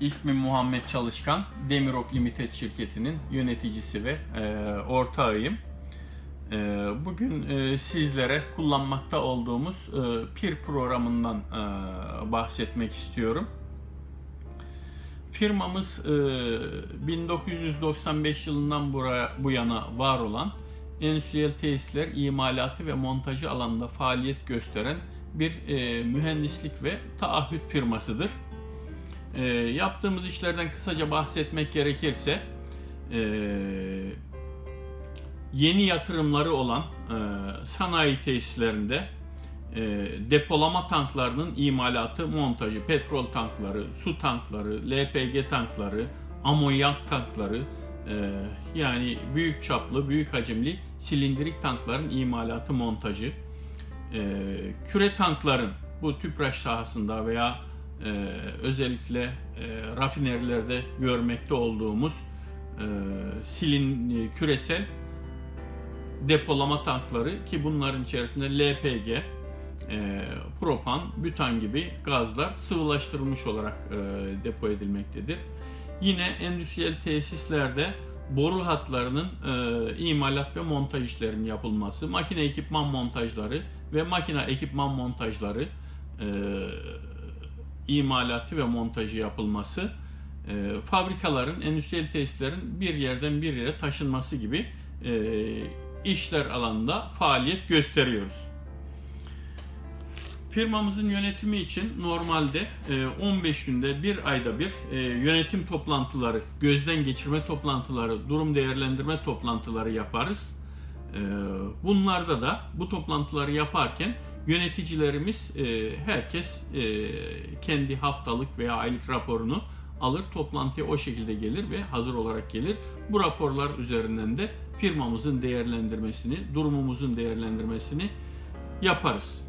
İsmim Muhammed Çalışkan. Demirok Limited şirketinin yöneticisi ve e, ortağıyım. E, bugün e, sizlere kullanmakta olduğumuz e, PIR programından e, bahsetmek istiyorum. Firmamız e, 1995 yılından buraya bu yana var olan endüstriyel tesisler imalatı ve montajı alanında faaliyet gösteren bir e, mühendislik ve taahhüt firmasıdır. E, yaptığımız işlerden kısaca bahsetmek gerekirse e, yeni yatırımları olan e, sanayi tesislerinde e, depolama tanklarının imalatı, montajı, petrol tankları, su tankları, LPG tankları, amonyak tankları, e, yani büyük çaplı, büyük hacimli silindirik tankların imalatı, montajı, e, küre tankların bu tüpraş sahasında veya e, özellikle e, rafinerilerde görmekte olduğumuz e, silin e, küresel depolama tankları ki bunların içerisinde LPG, e, propan, bütan gibi gazlar sıvılaştırılmış olarak e, depo edilmektedir. Yine endüstriyel tesislerde boru hatlarının e, imalat ve montaj işlerinin yapılması, makine ekipman montajları ve makine ekipman montajları e, imalatı ve montajı yapılması, e, fabrikaların, endüstriyel tesislerin bir yerden bir yere taşınması gibi e, işler alanında faaliyet gösteriyoruz. Firmamızın yönetimi için normalde e, 15 günde bir ayda bir e, yönetim toplantıları, gözden geçirme toplantıları, durum değerlendirme toplantıları yaparız. E, Bunlarda da bu toplantıları yaparken yöneticilerimiz e, herkes e, kendi haftalık veya aylık raporunu alır, toplantıya o şekilde gelir ve hazır olarak gelir. Bu raporlar üzerinden de firmamızın değerlendirmesini, durumumuzun değerlendirmesini yaparız.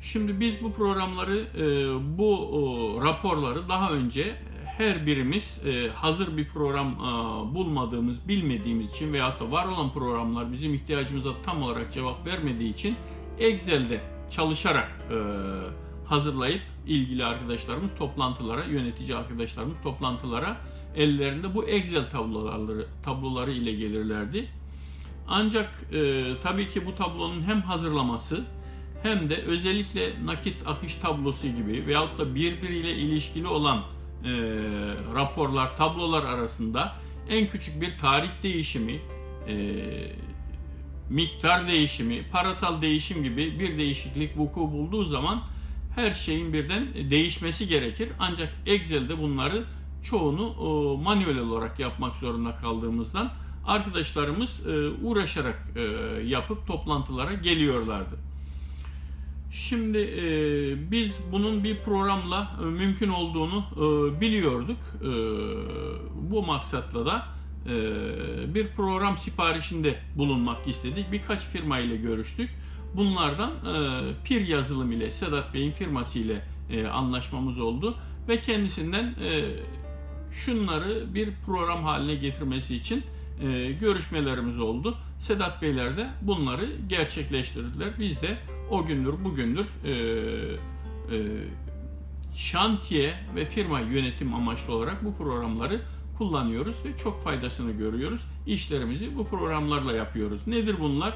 Şimdi biz bu programları, e, bu raporları daha önce her birimiz e, hazır bir program e, bulmadığımız, bilmediğimiz için veyahut da var olan programlar bizim ihtiyacımıza tam olarak cevap vermediği için Excel'de çalışarak e, hazırlayıp ilgili arkadaşlarımız toplantılara, yönetici arkadaşlarımız toplantılara ellerinde bu Excel tabloları tabloları ile gelirlerdi. Ancak e, tabii ki bu tablonun hem hazırlaması hem de özellikle nakit akış tablosu gibi veyahut da birbiriyle ilişkili olan e, raporlar, tablolar arasında en küçük bir tarih değişimi, e, miktar değişimi, parasal değişim gibi bir değişiklik vuku bulduğu zaman her şeyin birden değişmesi gerekir. Ancak Excel'de bunları çoğunu e, manuel olarak yapmak zorunda kaldığımızdan arkadaşlarımız e, uğraşarak e, yapıp toplantılara geliyorlardı. Şimdi biz bunun bir programla mümkün olduğunu biliyorduk. Bu maksatla da bir program siparişinde bulunmak istedik. Birkaç firma ile görüştük. Bunlardan e, Pir Yazılım ile Sedat Bey'in firması ile e, anlaşmamız oldu ve kendisinden e, şunları bir program haline getirmesi için e, görüşmelerimiz oldu. Sedat Beyler de bunları gerçekleştirdiler. Biz de o gündür bugündür e, e, şantiye ve firma yönetim amaçlı olarak bu programları kullanıyoruz ve çok faydasını görüyoruz. İşlerimizi bu programlarla yapıyoruz. Nedir bunlar?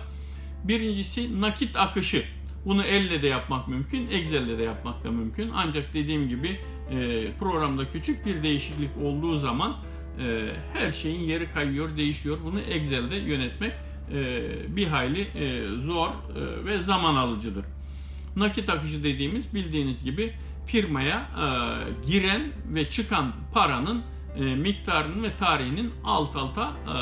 Birincisi nakit akışı. Bunu elle de yapmak mümkün, Excel'de de yapmak da mümkün. Ancak dediğim gibi e, programda küçük bir değişiklik olduğu zaman e, her şeyin yeri kayıyor, değişiyor. Bunu Excel'de yönetmek e, bir hayli zor ve zaman alıcıdır. Nakit akışı dediğimiz bildiğiniz gibi firmaya giren ve çıkan paranın e, miktarının ve tarihinin alt alta e,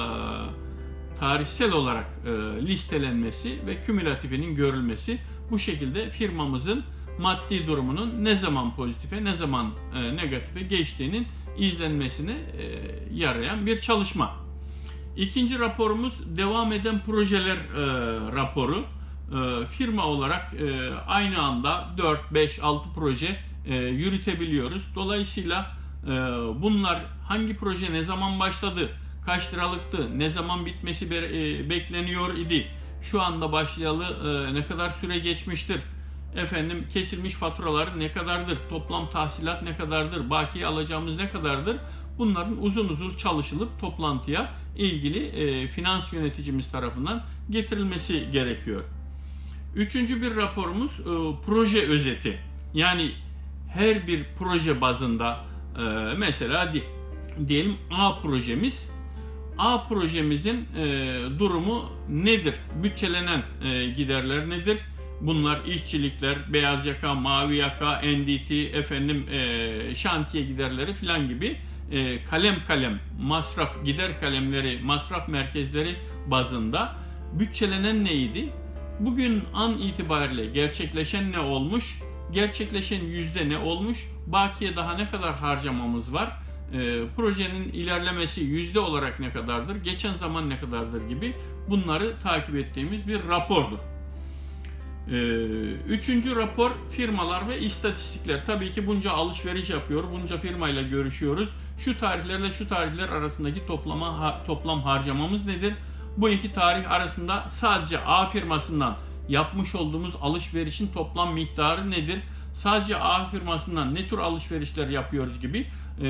tarihsel olarak e, listelenmesi ve kümülatifinin görülmesi bu şekilde firmamızın maddi durumunun ne zaman pozitife ne zaman e, negatife geçtiğinin izlenmesine e, yarayan bir çalışma. İkinci raporumuz devam eden projeler e, raporu. E, firma olarak e, aynı anda 4, 5, 6 proje e, yürütebiliyoruz. Dolayısıyla bunlar hangi proje ne zaman başladı, kaç liralıktı, ne zaman bitmesi e, bekleniyor idi, şu anda başlayalı e, ne kadar süre geçmiştir, efendim kesilmiş faturalar ne kadardır, toplam tahsilat ne kadardır, baki alacağımız ne kadardır? Bunların uzun uzun çalışılıp toplantıya ilgili e, finans yöneticimiz tarafından getirilmesi gerekiyor. Üçüncü bir raporumuz proje özeti. Yani her bir proje bazında e, mesela di- diyelim A projemiz A projemizin e, durumu nedir? Bütçelenen e, giderler nedir? Bunlar işçilikler, beyaz yaka, mavi yaka, NDT, efendim e, şantiye giderleri filan gibi e, kalem kalem masraf gider kalemleri, masraf merkezleri bazında bütçelenen neydi? Bugün an itibariyle gerçekleşen ne olmuş? Gerçekleşen yüzde ne olmuş? Bakiye daha ne kadar harcamamız var? e, projenin ilerlemesi yüzde olarak ne kadardır, geçen zaman ne kadardır gibi bunları takip ettiğimiz bir rapordur. E, üçüncü rapor firmalar ve istatistikler. Tabii ki bunca alışveriş yapıyor, bunca firmayla görüşüyoruz. Şu tarihlerle şu tarihler arasındaki toplama ha- toplam harcamamız nedir? Bu iki tarih arasında sadece A firmasından yapmış olduğumuz alışverişin toplam miktarı nedir? Sadece A firmasından ne tür alışverişler yapıyoruz gibi e,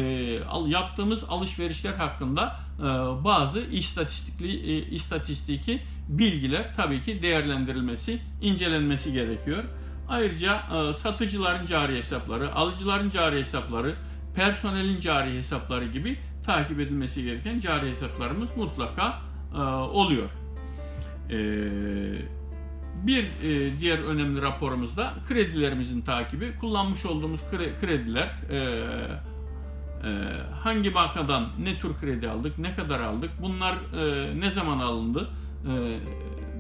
yaptığımız alışverişler hakkında e, bazı istatistikli e, istatistiki bilgiler tabii ki değerlendirilmesi, incelenmesi gerekiyor. Ayrıca e, satıcıların cari hesapları, alıcıların cari hesapları, personelin cari hesapları gibi takip edilmesi gereken cari hesaplarımız mutlaka e, oluyor. E, bir e, diğer önemli raporumuzda kredilerimizin takibi. Kullanmış olduğumuz kre- krediler e, e, hangi bankadan ne tür kredi aldık, ne kadar aldık, bunlar e, ne zaman alındı, e,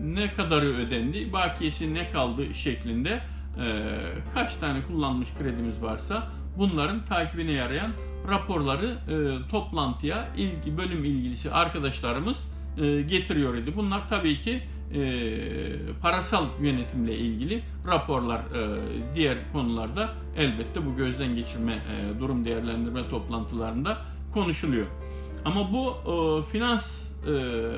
ne kadarı ödendi, bakiyesi ne kaldı şeklinde e, kaç tane kullanmış kredimiz varsa bunların takibine yarayan raporları e, toplantıya ilgi bölüm ilgilisi arkadaşlarımız e, getiriyor idi. Bunlar tabii ki e, parasal yönetimle ilgili raporlar e, diğer konularda elbette bu gözden geçirme e, durum değerlendirme toplantılarında konuşuluyor. Ama bu e, finans e,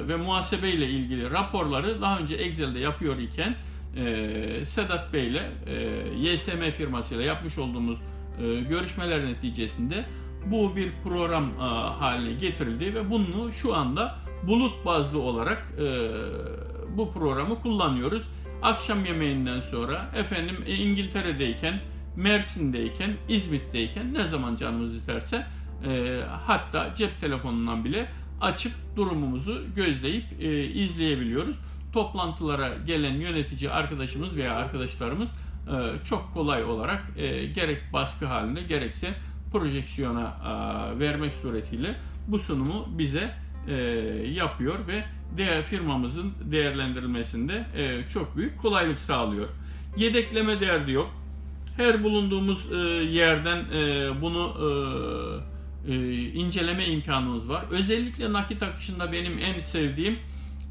ve muhasebe ile ilgili raporları daha önce Excel'de yapıyor iken e, Sedat Bey ile e, YSM firmasıyla yapmış olduğumuz e, görüşmeler neticesinde bu bir program e, haline getirildi ve bunu şu anda bulut bazlı olarak e, bu programı kullanıyoruz. Akşam yemeğinden sonra efendim e, İngiltere'deyken, Mersin'deyken, İzmit'teyken ne zaman canımız isterse e, hatta cep telefonundan bile açıp durumumuzu gözleyip e, izleyebiliyoruz. Toplantılara gelen yönetici arkadaşımız veya arkadaşlarımız e, çok kolay olarak e, gerek baskı halinde gerekse projeksiyona e, vermek suretiyle bu sunumu bize e, yapıyor ve değer firmamızın değerlendirilmesinde e, çok büyük kolaylık sağlıyor. Yedekleme derdi yok. Her bulunduğumuz e, yerden e, bunu e, e, inceleme imkanımız var. Özellikle nakit akışında benim en sevdiğim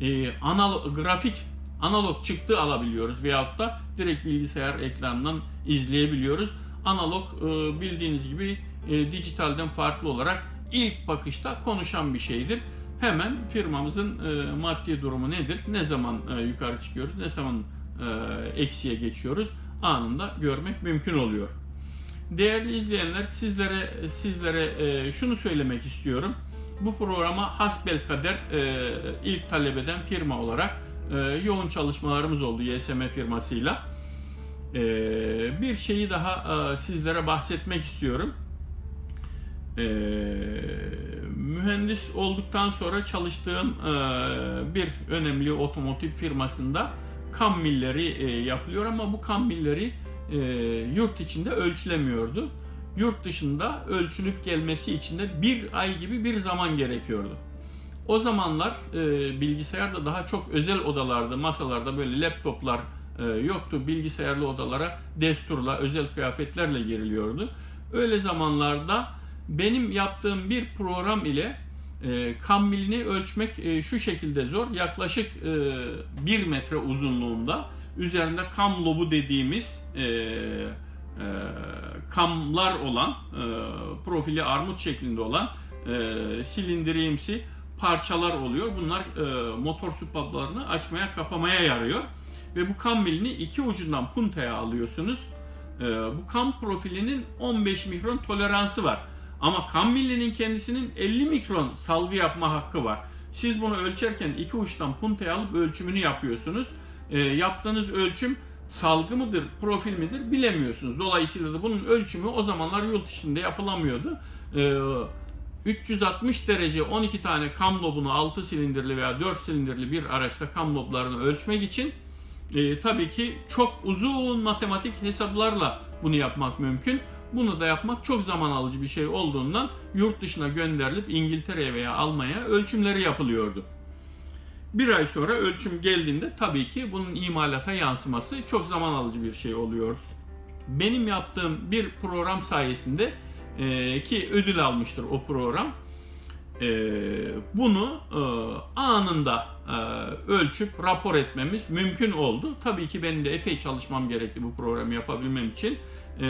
e, analog, grafik analog çıktı alabiliyoruz veyahut da direkt bilgisayar ekranından izleyebiliyoruz. Analog e, bildiğiniz gibi e, dijitalden farklı olarak ilk bakışta konuşan bir şeydir. Hemen firmamızın e, maddi durumu nedir, ne zaman e, yukarı çıkıyoruz, ne zaman e, eksiye geçiyoruz anında görmek mümkün oluyor. Değerli izleyenler sizlere sizlere e, şunu söylemek istiyorum. Bu programa hasbelkader e, ilk talep eden firma olarak e, yoğun çalışmalarımız oldu YSM firmasıyla. E, bir şeyi daha e, sizlere bahsetmek istiyorum. E, mühendis olduktan sonra çalıştığım e, bir önemli otomotiv firmasında kam milleri e, yapılıyor ama bu kam milleri e, yurt içinde ölçülemiyordu. Yurt dışında ölçülüp gelmesi için de bir ay gibi bir zaman gerekiyordu. O zamanlar bilgisayarda daha çok özel odalarda, masalarda böyle laptoplar yoktu. Bilgisayarlı odalara desturla, özel kıyafetlerle giriliyordu. Öyle zamanlarda benim yaptığım bir program ile e, kam milini ölçmek e, şu şekilde zor. Yaklaşık e, 1 metre uzunluğunda üzerinde kam lobu dediğimiz e, e, kamlar olan, e, profili armut şeklinde olan e, silindirimsi parçalar oluyor. Bunlar e, motor supaplarını açmaya kapamaya yarıyor. ve bu kam milini iki ucundan puntaya alıyorsunuz. Ee, bu kam profilinin 15 mikron toleransı var. Ama kam milinin kendisinin 50 mikron salgı yapma hakkı var. Siz bunu ölçerken iki uçtan puntaya alıp ölçümünü yapıyorsunuz. Ee, yaptığınız ölçüm salgı mıdır, profil midir bilemiyorsunuz. Dolayısıyla da bunun ölçümü o zamanlar yurt içinde yapılamıyordu. Ee, 360 derece 12 tane kam lobunu 6 silindirli veya 4 silindirli bir araçta kam loblarını ölçmek için e, tabii ki çok uzun matematik hesaplarla bunu yapmak mümkün. Bunu da yapmak çok zaman alıcı bir şey olduğundan yurt dışına gönderilip İngiltere'ye veya Almanya'ya ölçümleri yapılıyordu. Bir ay sonra ölçüm geldiğinde tabii ki bunun imalata yansıması çok zaman alıcı bir şey oluyor. Benim yaptığım bir program sayesinde e, ki ödül almıştır o program. E, bunu e, anında e, ölçüp rapor etmemiz mümkün oldu. Tabii ki benim de epey çalışmam gerekti bu programı yapabilmem için. E,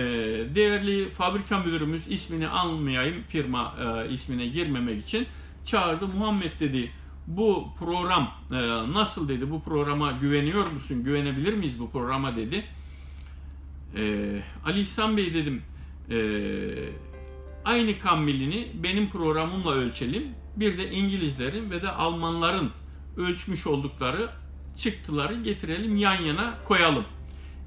değerli fabrika müdürümüz ismini almayayım firma e, ismine girmemek için çağırdı. Muhammed dedi bu program e, nasıl dedi bu programa güveniyor musun güvenebilir miyiz bu programa dedi. E, Ali İhsan Bey dedim e, aynı kammilini benim programımla ölçelim. Bir de İngilizlerin ve de Almanların ölçmüş oldukları çıktıları getirelim yan yana koyalım.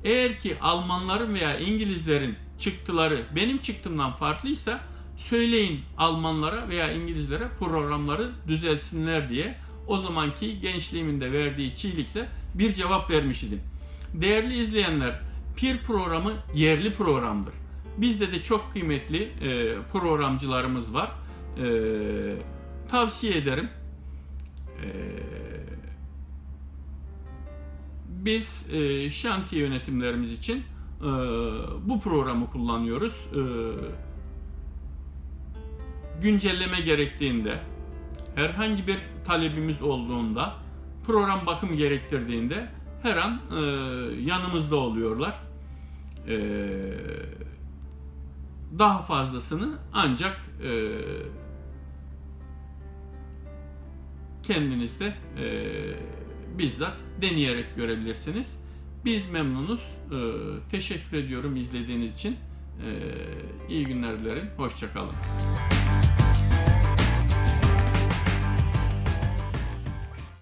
Eğer ki Almanların veya İngilizlerin çıktıları benim çıktımdan farklıysa söyleyin Almanlara veya İngilizlere programları düzelsinler diye o zamanki gençliğimin de verdiği çiğlikle bir cevap vermiş idim. Değerli izleyenler, PIR programı yerli programdır. Bizde de çok kıymetli e, programcılarımız var. E, tavsiye ederim. E, biz e, şantiye yönetimlerimiz için e, bu programı kullanıyoruz. E, güncelleme gerektiğinde, herhangi bir talebimiz olduğunda, program bakım gerektirdiğinde her an e, yanımızda oluyorlar. E, daha fazlasını ancak e, kendiniz de e, bizzat deneyerek görebilirsiniz. Biz memnunuz. E, teşekkür ediyorum izlediğiniz için. E, iyi günler dilerim. Hoşçakalın.